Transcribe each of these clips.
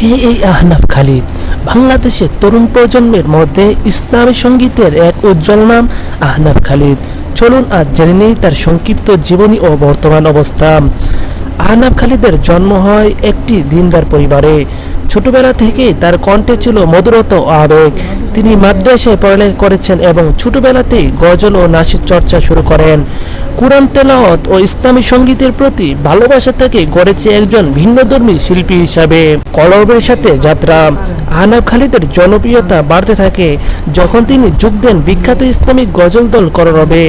কে এই আহনাফ খালিদ? বাংলাদেশের তরুণ প্রজন্মের মধ্যে ইসলামী সঙ্গীতের এক উজ্জ্বল নাম আহনাফ খালিদ। চলুন আজ জেনে নেই তার সংক্ষিপ্ত জীবনী ও বর্তমান অবস্থা। আহনাফ খালিদের জন্ম হয় একটি দিনদার পরিবারে। ছোটবেলা থেকেই তার কণ্ঠে ছিল মধুরত আবেগ। তিনি মাদ্রাসায় পড়ালেখা করেছেন এবং ছোটবেলাতেই গজল ও নাচের চর্চা শুরু করেন। কোরআন তেলাওয়াত ও ইসলামী সঙ্গীতের প্রতি ভালোবাসা থেকে গড়েছে একজন ভিন্নধর্মী শিল্পী হিসাবে। কলবের সাথে যাত্রা, আহনাব খালিদের জনপ্রিয়তা বাড়তে থাকে যখন তিনি যোগ দেন বিখ্যাত ইসলামিক গজল দল কররবে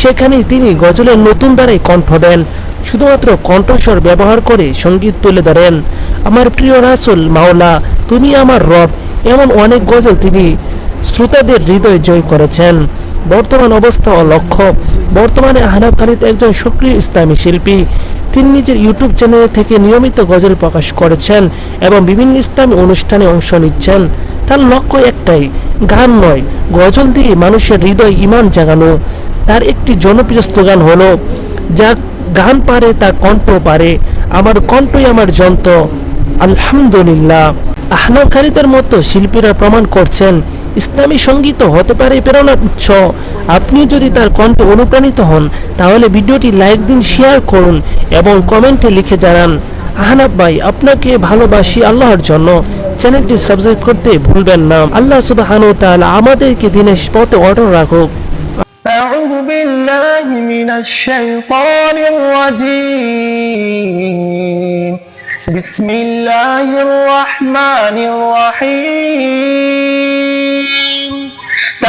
সেখানে তিনি গজলের নতুন দ্বারাই কণ্ঠ দেন, শুধুমাত্র কণ্ঠস্বর ব্যবহার করে সংগীত তুলে ধরেন। আমার প্রিয় রাসুল, মাওলা, তুমি আমার রব, এমন অনেক গজল তিনি শ্রোতাদের হৃদয় জয় করেছেন। বর্তমান অবস্থা ও লক্ষ্য। বর্তমানে আহনাব খালিদ একজন সক্রিয় ইসলামী শিল্পী। তিনি নিজের ইউটিউব চ্যানেল থেকে নিয়মিত গজল প্রকাশ করেছেন এবং বিভিন্ন ইসলামী অনুষ্ঠানে অংশ নিচ্ছেন। তার লক্ষ্য একটাই গান নয় গজল দিয়ে মানুষের হৃদয় ইমান জাগানো। তার একটি জনপ্রিয় স্লোগান হলো, যা গান পারে তা কণ্ঠ পারে, আমার কণ্ঠই আমার যন্ত্র। আলহামদুলিল্লাহ। আহনাব খালিদের মতো শিল্পীরা প্রমাণ করছেন ইসলামী সঙ্গীত হতে পারে প্রেরণার উৎস আপনি যদি তার কণ্ঠে অনুপ্রাণিত হন তাহলে ভিডিওটি লাইক দিন শেয়ার করুন এবং কমেন্টে লিখে জানান আহনাব ভাই আপনাকে ভালোবাসি আল্লাহর জন্য চ্যানেলটি সাবস্ক্রাইব করতে ভুলবেন না আল্লাহ সুবহানাহু ওয়া তাআলা আমাদেরকে দিনের পথে অটল রাখুক أعوذ بالله من الشيطان الرجيم بسم الله الرحمن الرحيم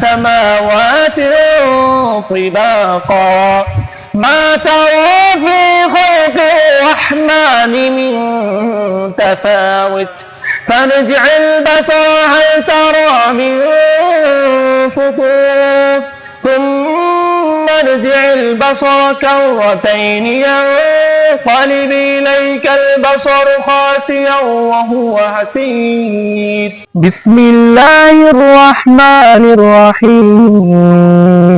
سماوات طباقا. ما ترى في خلق الرحمن من تفاوت. فارجع البصر هل ترى من فطور. ارجع البصر كرتين ينقلب إليك البصر خاسئا وهو حسير. بسم الله الرحمن الرحيم.